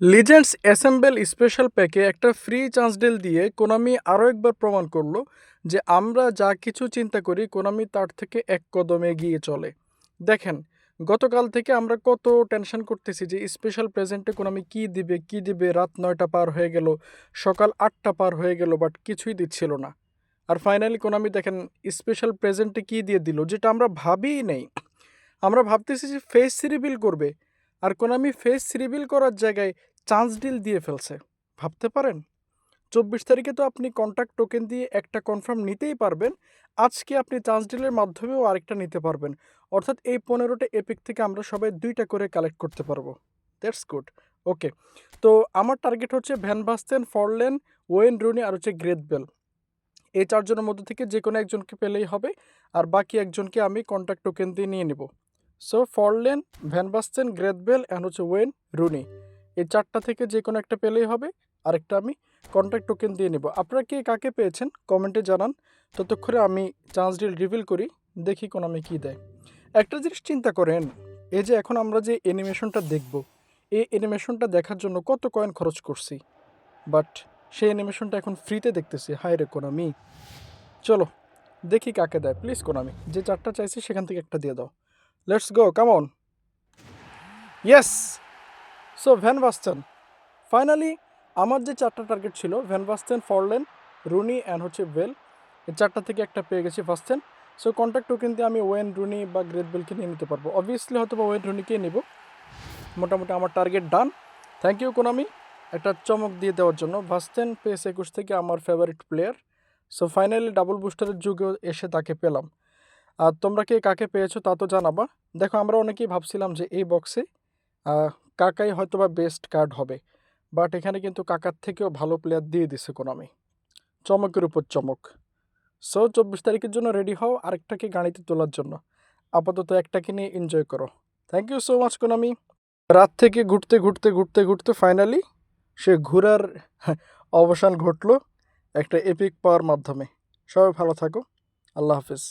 Legends assemble special প্যাকে একটা free chance deal দিয়ে কোনামি আরও একবার প্রমাণ করল যে আমরা যা কিছু চিন্তা করি কোনামি তার থেকে এক কদম এগিয়ে চলে। দেখেন, গতকাল থেকে আমরা কত টেনশন করতেছি যে স্পেশাল প্রেজেন্টে কোনামি কি দিবে কি দিবে, রাত নয়টা পার হয়ে গেল, সকাল আটটা পার হয়ে গেল, বাট কিছুই দিচ্ছিল না। আর ফাইনালি কোনামি দেখেন স্পেশাল প্রেজেন্টে কি দিয়ে দিল, যেটা আমরা ভাবিই নেই। আমরা ভাবতেছি যে ফেস রিবিল করবে আর কোনামি ফেস রিবিল করার জায়গায় চান্স ডিল দিয়ে ফেলছে। ভাবতে পারেন? চব্বিশ তারিখে তো আপনি কন্ট্যাক্ট টোকেন দিয়ে একটা কনফার্ম নিতেই পারবেন। আজকে আপনি চান্স ডিলের মাধ্যমেও আরেকটা নিতে পারবেন। অর্থাৎ এই পনেরোটা এপিক থেকে আমরা সবাই দুইটা করে কালেক্ট করতে পারব। দ্যাটস গুড ওকে তো আমার টার্গেট হচ্ছে Van Basten Forlan Wayne Rooney আর হচ্ছে গ্রেট বেল এই চারজনের মধ্যে থেকে যে কোনো একজনকে পেলেই হবে। আর বাকি একজনকে আমি কন্ট্যাক্ট টোকেন দিয়ে নিয়ে নেব। সো ফরলেন, ভ্যান বাস্তেন গ্রেট বেল, অ্যান্ড হচ্ছে ওয়েন, রুনি। এই চারটা থেকে যে কোনো একটা পেলেই হবে। আরেকটা আমি কন্ট্যাক্ট টোকেন দিয়ে নেব। আপনারা কে কাকে পেয়েছেন কমেন্টে জানান। ততক্ষণে আমি চান্স ডিল রিভিল করি, দেখি কোন আমি কী দেয়। একটা জিনিস চিন্তা করেন, এই যে এখন আমরা যে অ্যানিমেশনটা দেখব, এই অ্যানিমেশনটা দেখার জন্য কত কয়েন খরচ করছি? বাট সেই অ্যানিমেশনটা এখন ফ্রিতে দেখতেছি। হাই রে কোনামি। চলো, দেখি কাকে দেয়। প্লিজ কোনামি, যে চারটা চাইছি সেখান থেকে একটা দিয়ে দাও। Let's go come on yes so van Basten finally আমার যে চারটা টার্গেট ছিল van Basten Forlan Rooney and হচ্ছে বেল এই চারটা থেকে একটা পেয়ে গেছি ফার্স্টেন সো কন্ট্যাক্ট দিয়ে আমি ওয়েন রুনি বা গ্রেট বেলকে নিয়ে নিতে পারব। অবভিয়াসলি হয়তো বা ওয়েন রুনিকেই নিব। মোটামুটি আমার target done thank you Konami একটা চমক দিয়ে দেওয়ার জন্য ভাস্টেন পেস একুশ থেকে আমার favourite player so finally double বুস্টারের যুগে এসে তাকে পেলাম। আর তোমরা কে কাকে পেয়েছ তা তো জানাবা। দেখো, আমরা অনেকেই ভাবছিলাম যে এই বক্সে কাকাই হয়তো বা বেস্ট কার্ড হবে বাট এখানে কিন্তু কাকার থেকেও ভালো প্লেয়ার দিয়ে দিছে কোনামি চমকের উপর চমক। সো চব্বিশ তারিখের জন্য রেডি হও, আরেকটাকে গাড়িতে তোলার জন্য। আপাতত একটাকে নিয়ে এনজয় করো। Thank you so much Konami রাত থেকে ঘুরতে ঘুরতে ঘুরতে ঘুরতে ফাইনালি সে ঘোরার অবসান ঘটলো একটা এপিক পাওয়ার মাধ্যমে। সবাই ভালো থাকো। আল্লাহ হাফিজ।